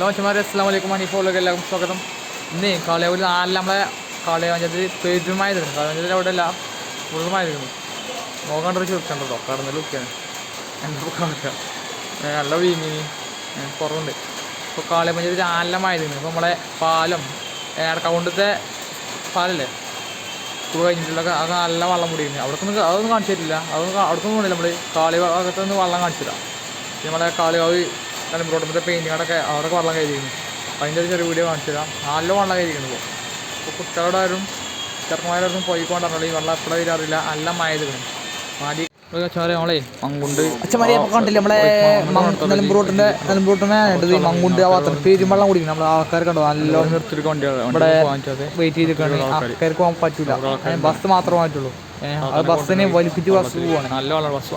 Hello മച്ചമാരെ അസ്സാം വലൈക്കും മണിഫോളൊക്കെ എല്ലാവർക്കും സ്വാഗതം. ഇന്ന് കളയാവൂർ നാലിൽ നമ്മളെ കളയ പഞ്ചായത്ത് പെരുമായി തരുന്നു പഞ്ചായത്തിൽ അവിടെ അല്ല ഫുള്ളുമായിരുന്നു തരുന്നു നോക്കാണ്ടൊരു ചെറുക്കണ്ടോ കേട്ടോ കടന്നിൽ നോക്കിയാണ് എന്താ കാണിക്കാം നല്ല വീമീനി കുറവുണ്ട്. ഇപ്പോൾ കാളയ പഞ്ചായത്ത് നാലെല്ലാം ആയിരുന്നു ഇപ്പോൾ നമ്മളെ പാലം കൗണ്ടത്തെ പാലല്ലേ? സ്കൂൾ കഴിഞ്ഞിട്ടുള്ള അത് നല്ല വള്ളം കൂടിയിരുന്നു. അവിടെ ഒന്നും അതൊന്നും കാണിച്ചു തരില്ല അതൊന്നും അവിടേക്കൊന്നും കൊണ്ടില്ല നമ്മൾ കാളി ഭാഗത്തൊന്നും കാണിച്ചില്ല. കാണിച്ചു തരാം നമ്മളെ കാളികാവ് നിലമ്പൂർ റോഡിന്റെ പെയിന്റിങ്ങോടൊക്കെ അവിടെയൊക്കെ വെള്ളം കയറിയിരുന്നു അപ്പോൾ അതിന്റെ ഒരു ചെറിയ വീഡിയോ കാണിച്ചു തരാം. നല്ല വെള്ളം ഇപ്പോൾ അപ്പോൾ കുട്ടികളുടെ ആരും ചെറുക്കന്മാരും പോയിക്കൊണ്ടാണല്ലോ ഈ വെള്ളം എപ്പോഴും വരാറില്ല നല്ല മഴ മാടി. ചോര നമ്മളെ മങ്കുണ്ട്. അച്ഛന്മാരെ കണ്ടില്ല നമ്മളെ മങ്കുണ്ട് ആ പെരുമ്പള്ളം കുടിക്കണം ആൾക്കാർ കണ്ടോ? നല്ല ഇവിടെ വെയിറ്റ് ചെയ്തിട്ട് ആൾക്കാർക്ക് പോകാൻ പറ്റൂല. ബസ് മാത്രമേ പറ്റുള്ളൂ അത് ബസ്സിനെ വലിപ്പിച്ച് ബസ് പോവാണ്. നല്ല ബസ്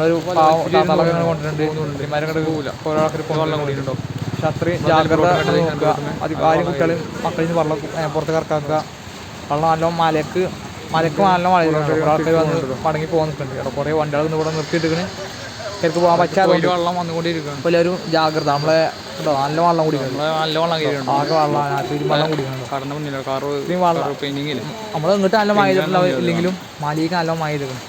ഒരു പാവം കൊണ്ടിട്ടുണ്ട് പോകില്ല പക്ഷെ അത്രയും ജാഗ്രത ആരും കുട്ടികളും മക്കളിൽ നിന്ന് വെള്ളം പുറത്ത് കറക്കാക്കുക വെള്ളം നല്ല മലക്ക് മലക്ക് നല്ല മഴ കുറെ ആൾക്കാർ വന്ന് മടങ്ങി പോകാൻ നിൽക്കുന്നുണ്ട് കുറേ വണ്ടികൾ ഇവിടെ നിർത്തിയിട്ടിരിക്കണ്. ശരിക്ക് പോകാൻ പറ്റാതെ വെള്ളം വന്നുകൊണ്ടിരിക്കുകയാണ്. അപ്പോൾ എല്ലാവരും ജാഗ്രത. നമ്മളെ നല്ല വെള്ളം കുടിക്കണം. നല്ല വെള്ളം ആകെ വെള്ളം വെള്ളം കുടിക്കണം. നമ്മൾ ഇങ്ങോട്ട് നല്ല മഴ ചെയ്തിട്ടുള്ള ഇല്ലെങ്കിലും മലയ്ക്ക് നല്ല മഴ ചെയ്തിരിക്കണം.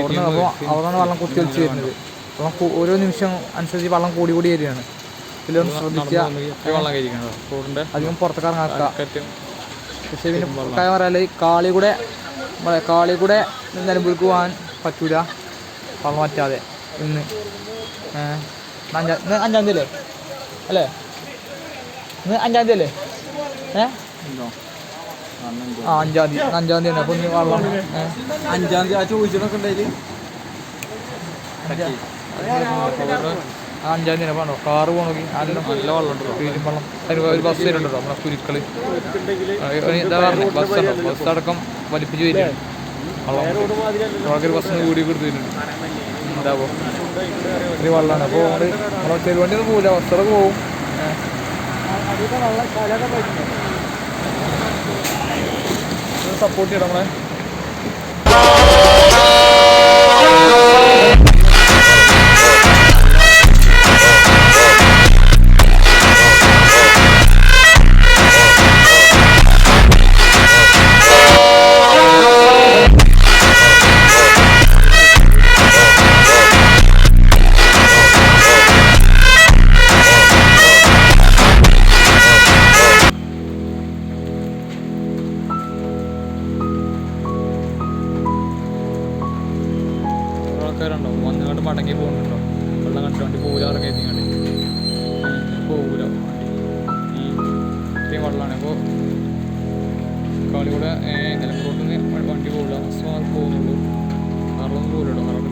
അവിടെ അപ്പോൾ അവിടെയാണ് വെള്ളം കുത്തി ഒലിച്ച് വരുന്നത്. വെള്ളം ഓരോ നിമിഷം അനുസരിച്ച് വെള്ളം കൂടി കൂടി വരികയാണ്. ഇതിലൊന്ന് ശ്രദ്ധിക്കുക. അധികം പുറത്തേക്ക് ഇറങ്ങാക്കുക പക്ഷേ പിന്നെ കാര്യം പറയാൽ കാളി കൂടെ കാളി കൂടെ നിലമ്പൂർക്ക് പോകാൻ പറ്റൂല. വെള്ളം പറ്റാതെ ഇന്ന് അഞ്ചാം ഇന്ന് അഞ്ചാം തീയതി അല്ലേ? അല്ലേ? ഇന്ന് അഞ്ചാം തീയതി അല്ലേ? ഏഹ് ആ അഞ്ചാം തീയതി അപ്പൊ അഞ്ചാം തീയതി അപ്പോൾ ഇന്ന് വെള്ളം. അഞ്ചാം തീയതി ആ ചോദിച്ചതൊക്കെ അഞ്ചാം തീയതി വേണോ കാറ് പോകണമെങ്കിൽ നല്ല നല്ല വെള്ളം ഉണ്ടല്ലോ പേരും വെള്ളം. അതിന് ഒരു ബസ് വരുന്നുണ്ടോ? നമ്മളെ കുരുക്കൾ? എന്താ പറഞ്ഞത് ബസ് ഉണ്ടോ ബസ് അടക്കം വലിപ്പിച്ച് വരികയാണ് ഒരു ബസ്സിന് കൂടി കൊടുത്തിട്ടുണ്ട് എന്താവോ? ഒരു വെള്ളമാണ് അപ്പോൾ നമ്മൾ ചെറുവണ്ടി ഒന്നും പോകില്ല ബസ്സൊക്കെ പോവും. സപ്പോർട്ട് ചെയ്യണം നമ്മളെ. ആൾക്കാരുണ്ടാവും. വന്നിങ്ങോട്ട് മടങ്ങി പോകുന്നുണ്ടോ വെള്ളം കണ്ടിട്ട് വണ്ടി പോകില്ല ഇറങ്ങി കണ്ടി പോകില്ല ഈ ഇത്രയും വെള്ളമാണ്. അപ്പോൾ കാളികൂടെ എലം റോട്ടിൽ വണ്ടി പോകില്ല സോ അത് പോകുന്നുള്ളൂ. കാരണം കറളൊന്നും പോകില്ലട്ടോ കാരണം